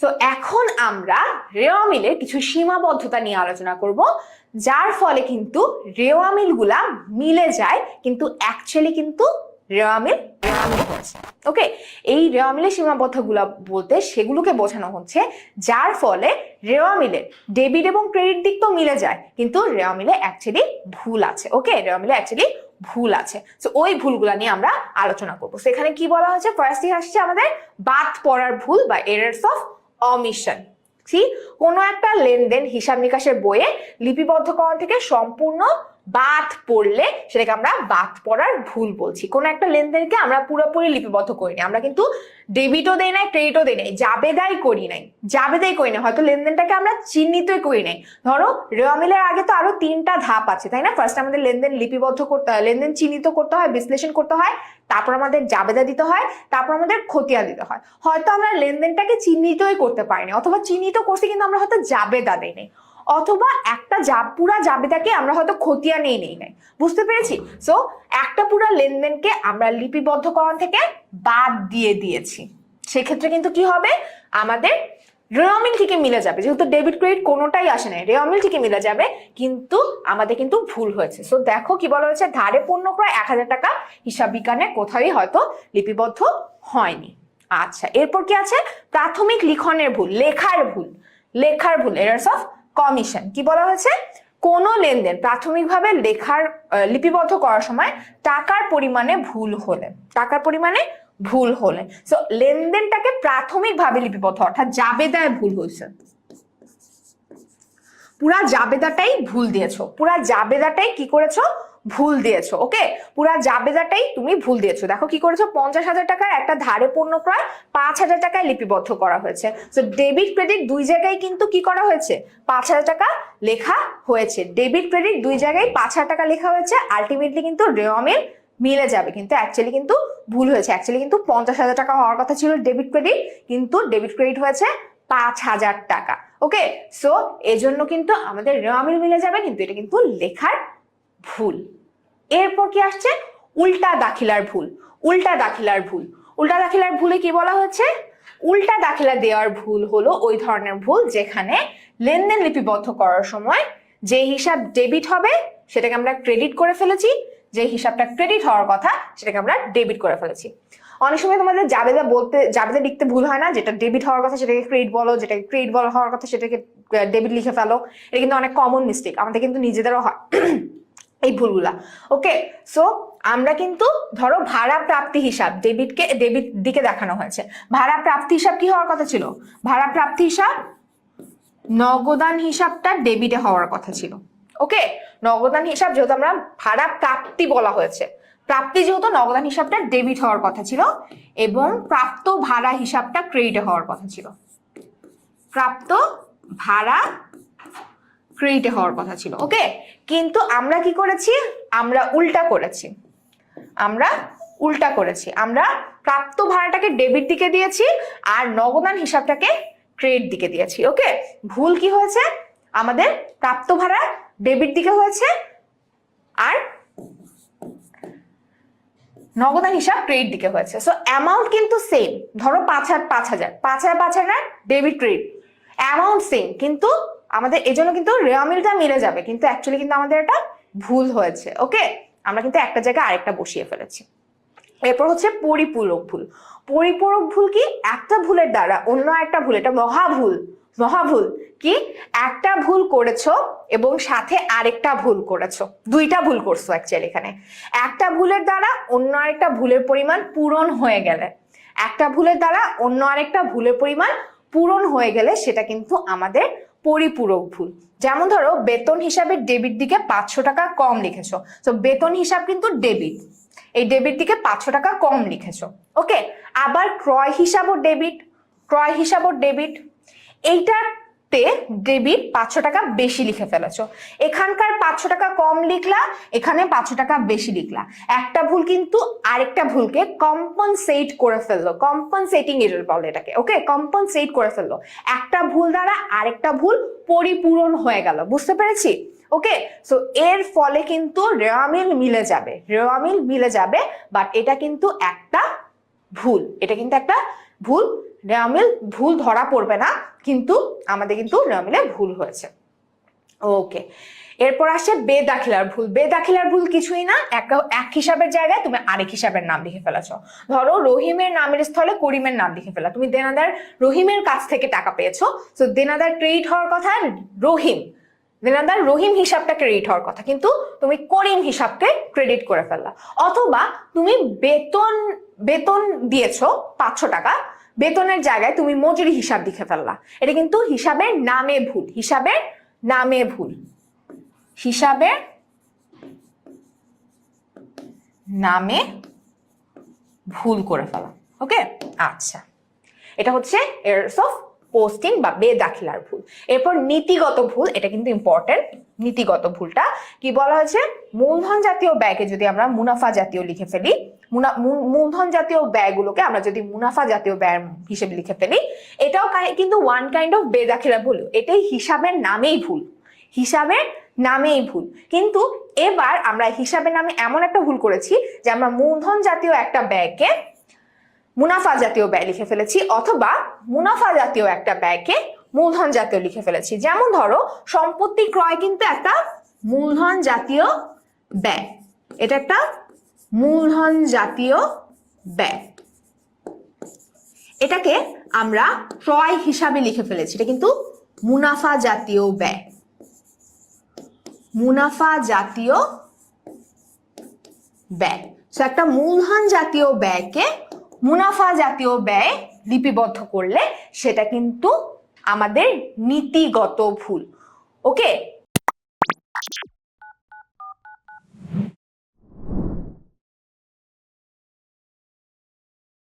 So এখন আমরা রেওয়া মিলের কিছু সীমাবদ্ধতা নিয়ে আলোচনা করব, যার ফলে কিন্তু রেওয়া মিলগুলা মিলে যায়, কিন্তু অ্যাকচুয়ালি কিন্তু রেওয়া মিল ওকে এই রেওয়া মিলের সীমাবদ্ধগুলা বলতে সেগুলোকে বোঝানো হচ্ছে, যার ফলে রেওয়া মিলের ডেবিট এবং ক্রেডিট দিক তো মিলে যায়, কিন্তু রেওয়া মিলে অ্যাকচুয়ালি ভুল আছে। ওকে রেওয়া মিলে অ্যাকচুয়ালি ভুল আছে। তো ওই ভুলগুলা নিয়ে আমরা আলোচনা করব। সেখানে কি বলা হচ্ছে ফার্স্টে আসছে আমাদের বাদ পড়ার ভুল বা এরার্স অফ অমিশন কোনো একটা লেনদেন হিসাব নিকাশের বইয়ে লিপিবদ্ধকরণ থেকে সম্পূর্ণ বাদ পড়লে সেটাকে আমরা বাদ পড়ার ভুল বলছি। কোনো একটা লেনদেনকে আমরা পুরোপুরি লিপিবদ্ধ করি করিনি আমরা কিন্তু ডেবিটও দেই নাই ক্রেডিটও দেই নাই। জাবেদাই করি নাই। জাবেদাই করি নাই। হয়তো লেনদেনটাকে আমরা চিহ্নিতই করি নাই। ধরো রেওয়ামিলের আগে তো আরও তিনটা ধাপ আছে, তাই না? ফার্স্ট আমাদের লেনদেন লিপিবদ্ধ করতে হয়, লেনদেন চিহ্নিত করতে হয়, বিশ্লেষণ করতে হয়, তারপর আমাদের জাবেদা দিতে হয়, তারপর আমাদের খতিয়া দিতে হয়। হয়তো আমরা লেনদেনটাকে চিহ্নিতই করতে পারিনি, অথবা চিহ্নিত করছি কিন্তু আমরা হয়তো জাবেদা দেই নাই। অথবা একটা যা পুরা জাবেদাকে আমরা হয়তো খতিয়া নিয়ে নেই নাই। বুঝতে পেরেছি? সো একটা পুরা লেনদেনকে আমরা লিপিবদ্ধকরণ থেকে বাদ দিয়ে দিয়েছি। সেক্ষেত্রে কিন্তু কি হবে? আমাদের রেওয়ামিল ঠিকই মিলে যাবে। যেহেতু ডেবিট ক্রেডিট কোনোটাই আসে নাই। রেওয়ামিল ঠিকই মিলে যাবে, কিন্তু আমাদের কিন্তু ভুল হয়েছে। সো দেখো কি বলা হয়েছে, ধারে পণ্য ক্রয় এক হাজার টাকা, হিসাব বিজ্ঞানে কোথাওই হয়তো লিপিবদ্ধ হয়নি। আচ্ছা এরপর কি আছে? প্রাথমিক লিখনের ভুল, লেখার ভুল লেখার ভুল এরার্স অফ কমিশন। কি বলা হয়েছে? কোন লেনদেন প্রাথমিকভাবে লেখার লিপিবদ্ধ করার সময় টাকার পরিমাণে ভুল হলে, টাকার পরিমাণে ভুল হলে। সো লেনদেনটাকে প্রাথমিকভাবে লিপিবদ্ধ, অর্থাৎ জাবেদায় ভুল হয়েছে। পুরা জাবেদাটাই ভুল দিয়েছ। পুরা জাবেদাটাই কি করেছ? ভুল দিয়েছ ওকে পুরা জাবেদাটাই তুমি ভুল দিয়েছ। দেখো কি করেছ? পঞ্চাশ হাজার টাকার একটা ধারে পণ্য ক্রয় পাঁচ হাজার টাকায় লিপিবদ্ধ করা হয়েছে। তো ডেবিট ক্রেডিট দুই জায়গায় কিন্তু কি করা হয়েছে? পাঁচ হাজার টাকা লেখা হয়েছে। ডেবিট ক্রেডিট দুই জায়গায় পাঁচ হাজার টাকা লেখা হয়েছে। আলটিমেটলি কিন্তু রেওয়ামের মিলে যাবে। কিন্তু অ্যাকচুয়ালি কিন্তু ভুল হয়েছে। অ্যাকচুয়ালি কিন্তু পঞ্চাশ হাজার টাকা হওয়ার কথা ছিল ডেবিট ক্রেডিট কিন্তু ডেবিট ক্রেডিট হয়েছে পাঁচ হাজার টাকা ওকে সো এজন্য কিন্তু আমাদের রেওয়ামিল মিলে যাবে, কিন্তু এটা কিন্তু লেখার ভুল। এরপর কি আসছে? উল্টা দাখিলার ভুল, উল্টা দাখিলার ভুল। উল্টা দাখিলার ভুলে কি বলা হচ্ছে উল্টা দাখিলা দেওয়ার ভুল হলো ওই ধরনের ভুল যেখানে লেনদেন লিপিবদ্ধ করার সময় যে হিসাব ডেবিট হবে সেটাকে আমরা ক্রেডিট করে ফেলেছি, যে হিসাবটা ক্রেডিট হওয়ার কথা সেটাকে আমরা ডেবিট করে ফেলেছি। অনেক সময় তোমাদের জাবেদা বলতে, জাবেদা লিখতে ভুল হয় না, যেটা ডেবিট হওয়ার কথা সেটাকে ক্রেডিট বলো, যেটাকে ক্রেডিট বলা হওয়ার কথা সেটাকে ডেবিট লিখে ফেলো। এটা কিন্তু অনেক কমন মিস্টেক আমাদের কিন্তু নিজেদেরও হয়। এই ভুলগুলা। ওকে সো আমরা কিন্তু ধরো ভাড়া প্রাপ্তি হিসাব ডেবিটকে ডেবিট দিকে দেখানো হয়েছে। ভাড়া প্রাপ্তি হিসাব কি হওয়ার কথা ছিল? ভাড়া প্রাপ্তি হিসাব নগদান হিসাবটা ডেবিটে হওয়ার কথা ছিল। ওকে নগদান হিসাব যেহেতু আমরা ভাড়া প্রাপ্তি বলা হয়েছে। প্রাপ্তি যেহেতু নগদান হিসাবটা ডেবিট হওয়ার কথা ছিল এবং প্রাপ্ত ভাড়া হিসাবটা ক্রেডিটে হওয়ার কথা ছিল। প্রাপ্ত ভাড়া ক্রেডিটে হওয়ার কথা ছিল ওকে কিন্তু আমরা কি করেছি? আমরা উল্টা করেছি। আমরা উল্টা করেছি। আমরা প্রাপ্ত ভাড়াটাকে ডেবিট দিকে দিয়েছি আর নগদান হিসাবটাকে ক্রেডিট দিকে দিয়েছি ওকে ভুল কি হয়েছে? আমাদের প্রাপ্ত ভাড়া ডেবিট দিকে হয়েছে আর নগদান হিসাব ক্রেডিট দিকে হয়েছে। সো অ্যামাউন্ট কিন্তু সেম ধরো পাঁচ হাজার পাঁচ হাজার। পাঁচ হাজার পাঁচ হাজার ডেবিট ক্রেডিট অ্যামাউন্ট সেম কিন্তু আমাদের এজন্য কিন্তু রেওয়ামিলটা মিলে যাবে, কিন্তু অ্যাকচুয়ালি কিন্তু আমাদের এটা ভুল হয়েছে ওকে আমরা কিন্তু একটা জায়গায় আরেকটা বসিয়ে ফেলেছি। এরপর হচ্ছে পরিপূরক ভুল। পরিপূরক ভুল কি? একটা ভুলের দ্বারা অন্য একটা ভুল, এটা মহা ভুল মহা ভুল কি? একটা ভুল করেছ এবং সাথে আরেকটা ভুল করেছ। দুইটা ভুল করছ অ্যাকচুয়ালি এখানে। একটা ভুলের দ্বারা অন্য আরেকটা ভুলের পরিমাণ পূরণ হয়ে গেলে। একটা ভুলের দ্বারা অন্য আরেকটা ভুলের পরিমাণ পূরণ হয়ে গেলে সেটা কিন্তু আমাদের পরিপূরক ভুল। যেমন ধরো, বেতন হিসাবে ডেবিট দিকে পাঁচশো টাকা কম লিখেছো। তো বেতন হিসাব কিন্তু ডেবিট এই ডেবিট দিকে পাঁচশো টাকা কম লিখেছো। ওকে আবার ক্রয় হিসাবও ডেবিট ক্রয় হিসাবও ডেবিট এইটাতে ডেবিট পাঁচশো টাকা বেশি লিখে ফেলেছো। এখানকার পাঁচশো টাকা কম লিখলা, এখানে পাঁচশো টাকা বেশি লিখলা। একটা ভুল কিন্তু আরেকটা ভুলকে কম্পনসেট করে ফেলল। কম্পনসেটিং এরর বলে এটাকে ওকে কম্পনসেট করে ফেলল। একটা ভুল দ্বারা আরেকটা ভুল পরিপূরণ হয়ে গেল, বুঝতে পেরেছি? ওকে সো এর ফলে কিন্তু রেওয়ামিল মিলে যাবে রেওয়ামিল মিলে যাবে বাট এটা কিন্তু একটা ভুল, এটা কিন্তু একটা ভুল রেওয়া মিল ভুল ধরা পড়বে না, কিন্তু আমাদের কিন্তু রেওয়ামিলে ভুল হয়েছে। ওকে এরপর আসে বেদাখিলার ভুল। বেদাখিলার ভুল কিছুই না, এক এক হিসাবের জায়গায় তুমি আরেক হিসাবের নাম লিখে ফেলেছ। ধরো, রহিমের নামের স্থলে করিমের নাম লিখে ফেলা। তুমি দেনাদার রহিমের কাছ থেকে টাকা পেয়েছ। তো দেনাদার ক্রেডিট হওয়ার কথা, রহিম। দেনাদার রহিম হিসাবটা ক্রেডিট হওয়ার কথা, কিন্তু তুমি করিম হিসাবকে ক্রেডিট করে ফেললা। অথবা তুমি বেতন বেতন দিয়েছ পাঁচশো টাকা বেতনের জায়গায় তুমি মজুরি হিসাব লিখে ফেললা। এটা কিন্তু হিসাবের নামে ভুল। হিসাবের নামে ভুল। হিসাবের নামে ভুল করে ফেলা। ওকে? আচ্ছা। এটা হচ্ছে এরস অফ পোস্টিং বা বেদাখিলার ভুল। এরপর নীতিগত ভুল, এটা কিন্তু ইম্পর্টেন্ট নীতিগত ভুলটা, কি বলা হয়েছে? মূলধন জাতীয় ব্যয়কে যদি আমরা মুনাফা জাতীয় লিখে ফেলি মূল- মূলধন জাতীয় ব্যয়গুলোকে আমরা যদি মুনাফা জাতীয় ব্যয় হিসেবে লিখে ফেলি, এটাও কিন্তু ওয়ান কাইন্ড অফ বেদাখিলা ভুল, এটাই হিসাবের নামেই ভুল, হিসাবের নামেই ভুল। কিন্তু এবার আমরা হিসাবের নামে এমন একটা ভুল করেছি যে আমরা মূলধন জাতীয় একটা ব্যয়কে মুনাফা জাতীয় ব্যয় লিখে ফেলেছি, অথবা মুনাফা জাতীয় একটা ব্যয়কে মূলধন জাতীয় লিখে ফেলেছি। যেমন ধরো সম্পত্তি ক্রয় কিন্তু একটা মূলধন জাতীয় ব্যয়। এটা একটা মূলধন জাতীয় ব্যয়। এটাকে আমরা ক্রয় হিসাবে লিখে ফেলেছি। এটা কিন্তু মুনাফা জাতীয় ব্যয়। মুনাফা জাতীয় ব্যয়। So, একটা মূলধন জাতীয় ব্যয়কে মুনাফা জাতীয় ব্যয় লিপিবদ্ধ করলে সেটা কিন্তু আমাদের নীতিগত ভুল। ওকে